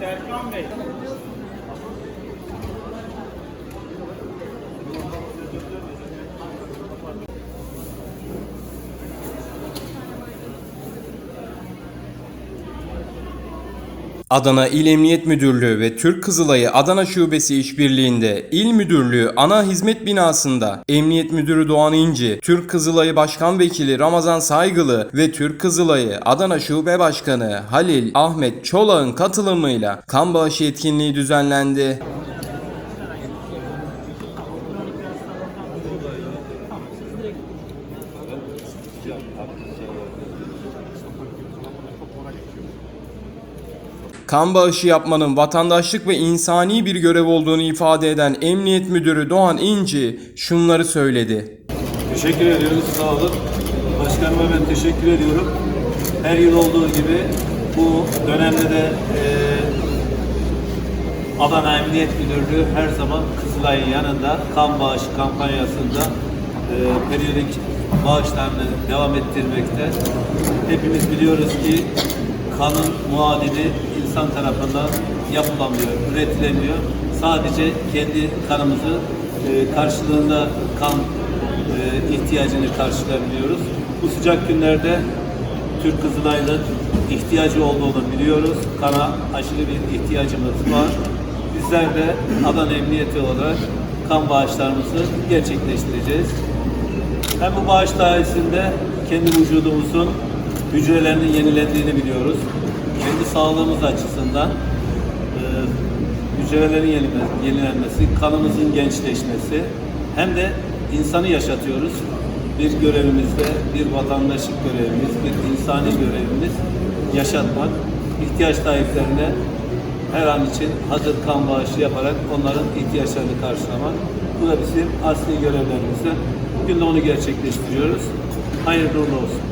在装备 Adana İl Emniyet Müdürlüğü ve Türk Kızılayı Adana Şubesi işbirliğinde İl Müdürlüğü Ana Hizmet Binası'nda Emniyet Müdürü Doğan İnci, Türk Kızılayı Başkan Vekili Ramazan Saygılı ve Türk Kızılayı Adana Şube Başkanı Halil Ahmet Çolak'ın katılımıyla kan bağışı etkinliği düzenlendi. Kan bağışı yapmanın vatandaşlık ve insani bir görev olduğunu ifade eden Emniyet Müdürü Doğan İnci şunları söyledi. Teşekkür ediyoruz, sağ olun. Başkanıma ben teşekkür ediyorum. Her yıl olduğu gibi bu dönemde de e, Adana Emniyet Müdürlüğü her zaman Kızılay'ın yanında kan bağışı kampanyasında e, periyodik bağışlarını devam ettirmekte. Hepimiz biliyoruz ki kanın muadili insan tarafından yapılamıyor, üretilemiyor. Sadece kendi kanımızı e, karşılığında kan e, ihtiyacını karşılayabiliyoruz. Bu sıcak günlerde Türk Kızılay'ın ihtiyacı olduğunu biliyoruz. Kana aşırı bir ihtiyacımız var. Bizler de Adana Emniyeti olarak kan bağışlarımızı gerçekleştireceğiz. Hem bu bağış sayesinde kendi vücudumuzun hücrelerinin yenilendiğini biliyoruz. Kendi sağlığımız açısından e, hücrelerin yenile- yenilenmesi, kanımızın gençleşmesi hem de insanı yaşatıyoruz. Bir görevimizde, bir vatandaşlık görevimiz, bir insani görevimiz yaşatmak, ihtiyaç sahiplerine her an için hazır kan bağışı yaparak onların ihtiyaçlarını karşılamak. Bu da bizim asli görevlerimizden. Bugün de onu gerçekleştiriyoruz. Hayırlı uğurlu olsun.